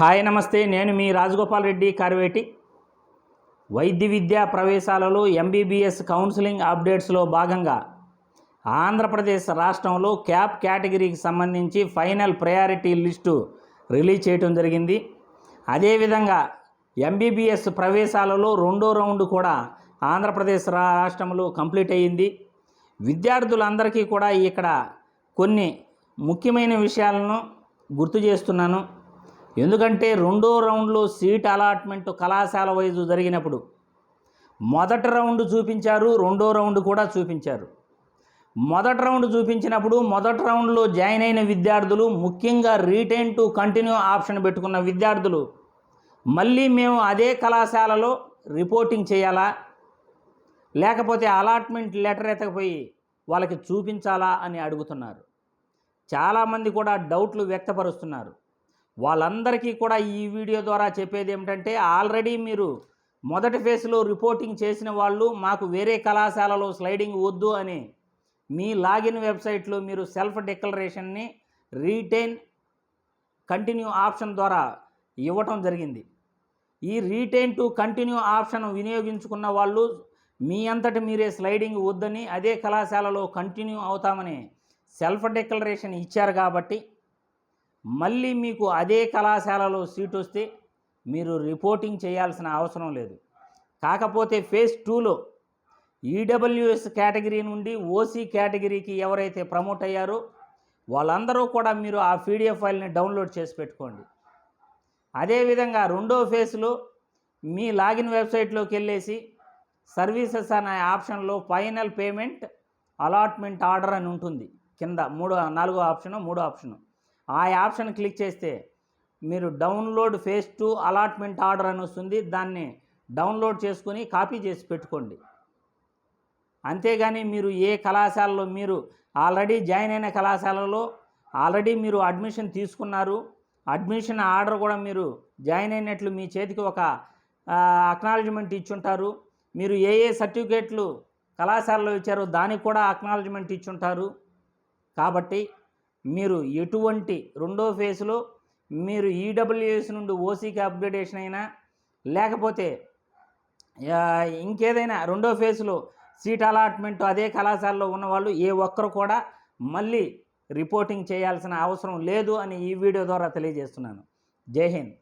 Hi నమస్తే. నేను మీ రాజగోపాల్ రెడ్డి కార్వేటి. వైద్య విద్యా ప్రవేశాలలో ఎంబీబీఎస్ కౌన్సిలింగ్ అప్డేట్స్లో భాగంగా ఆంధ్రప్రదేశ్ రాష్ట్రంలో క్యాప్ కేటగిరీకి సంబంధించి ఫైనల్ ప్రయారిటీ లిస్టు రిలీజ్ చేయడం జరిగింది. అదేవిధంగా ఎంబీబీఎస్ ప్రవేశాలలో రెండో రౌండ్ కూడా ఆంధ్రప్రదేశ్ రాష్ట్రంలో కంప్లీట్ అయ్యింది. విద్యార్థులందరికీ కూడా ఇక్కడ కొన్ని ముఖ్యమైన విషయాలను గుర్తు చేస్తున్నాను. ఎందుకంటే రెండో రౌండ్లో సీట్ అలాట్మెంట్ కళాశాల వైజు జరిగినప్పుడు మొదటి రౌండ్ చూపించారు రెండో రౌండ్ కూడా చూపించారు. మొదటి రౌండ్ చూపించినప్పుడు మొదటి రౌండ్లో జాయిన్ అయిన విద్యార్థులు ముఖ్యంగా రీటైన్ టు కంటిన్యూ ఆప్షన్ పెట్టుకున్న విద్యార్థులు మళ్ళీ మేము అదే కళాశాలలో రిపోర్టింగ్ చేయాలా? లేకపోతే అలాట్మెంట్ లెటర్ ఎత్తకపోయి వాళ్ళకి చూపించాలా అని అడుగుతున్నారు. చాలామంది కూడా డౌట్లు వ్యక్తపరుస్తున్నారు. వాళ్ళందరికీ కూడా ఈ వీడియో ద్వారా చెప్పేది ఏమిటంటే ఆల్రెడీ మీరు మొదటి ఫేజ్లో రిపోర్టింగ్ చేసిన వాళ్ళు మాకు వేరే కళాశాలలో స్లైడింగ్ వద్దు అని మీ లాగిన్ వెబ్సైట్లో మీరు సెల్ఫ్ డిక్లరేషన్ని రీటైన్ కంటిన్యూ ఆప్షన్ ద్వారా ఇవ్వటం జరిగింది. ఈ రీటైన్ టు కంటిన్యూ ఆప్షన్ వినియోగించుకున్న వాళ్ళు మీ అంతటి మీరే స్లైడింగ్ వద్దని అదే కళాశాలలో కంటిన్యూ అవుతామని సెల్ఫ్ డిక్లరేషన్ ఇచ్చారు కాబట్టి మళ్ళీ మీకు అదే కళాశాలలో సీట్ వస్తే మీరు రిపోర్టింగ్ చేయాల్సిన అవసరం లేదు. కాకపోతే ఫేజ్ టూలో ఈడబ్ల్యూఎస్ కేటగిరీ నుండి ఓసీ కేటగిరీకి ఎవరైతే ప్రమోట్ అయ్యారో వాళ్ళందరూ కూడా మీరు ఆ పీడిఎఫ్ ఫైల్ని డౌన్లోడ్ చేసి పెట్టుకోండి. అదేవిధంగా రెండో ఫేజ్లో మీ లాగిన్ వెబ్సైట్లోకి వెళ్ళేసి సర్వీసెస్ అనే ఆప్షన్లో ఫైనల్ పేమెంట్ అలాట్మెంట్ ఆర్డర్ అని ఉంటుంది. కింద మూడో నాలుగో ఆప్షన్ మూడో ఆప్షన్. ఆ ఆప్షన్ క్లిక్ చేస్తే మీరు download phase two allotment order అని వస్తుంది. దాన్ని డౌన్లోడ్ చేసుకొని కాపీ చేసి పెట్టుకోండి. అంతేగాని మీరు ఏ కళాశాలలో మీరు ఆల్రెడీ జాయిన్ అయిన కళాశాలలో ఆల్రెడీ మీరు అడ్మిషన్ తీసుకున్నారు. అడ్మిషన్ ఆర్డర్ కూడా మీరు జాయిన్ అయినట్లు మీ చేతికి ఒక అక్నాలజ్మెంట్ ఇచ్చుంటారు. మీరు ఏ ఏ సర్టిఫికేట్లు కళాశాలలో ఇచ్చారో దానికి కూడా అక్నాలజ్మెంట్ ఇచ్చుంటారు. కాబట్టి మీరు ఎటువంటి రెండో ఫేజ్లో మీరు ఈడబ్ల్యూఎస్ నుండి ఓసీకి అప్గ్రేడేషన్ అయినా లేకపోతే ఇంకేదైనా రెండో ఫేజ్లో సీట్ అలాట్మెంట్ అదే కళాశాలలో ఉన్నవాళ్ళు ఏ ఒక్కరు కూడా మళ్ళీ రిపోర్టింగ్ చేయాల్సిన అవసరం లేదు అని ఈ వీడియో ద్వారా తెలియజేస్తున్నాను. జై హింద్.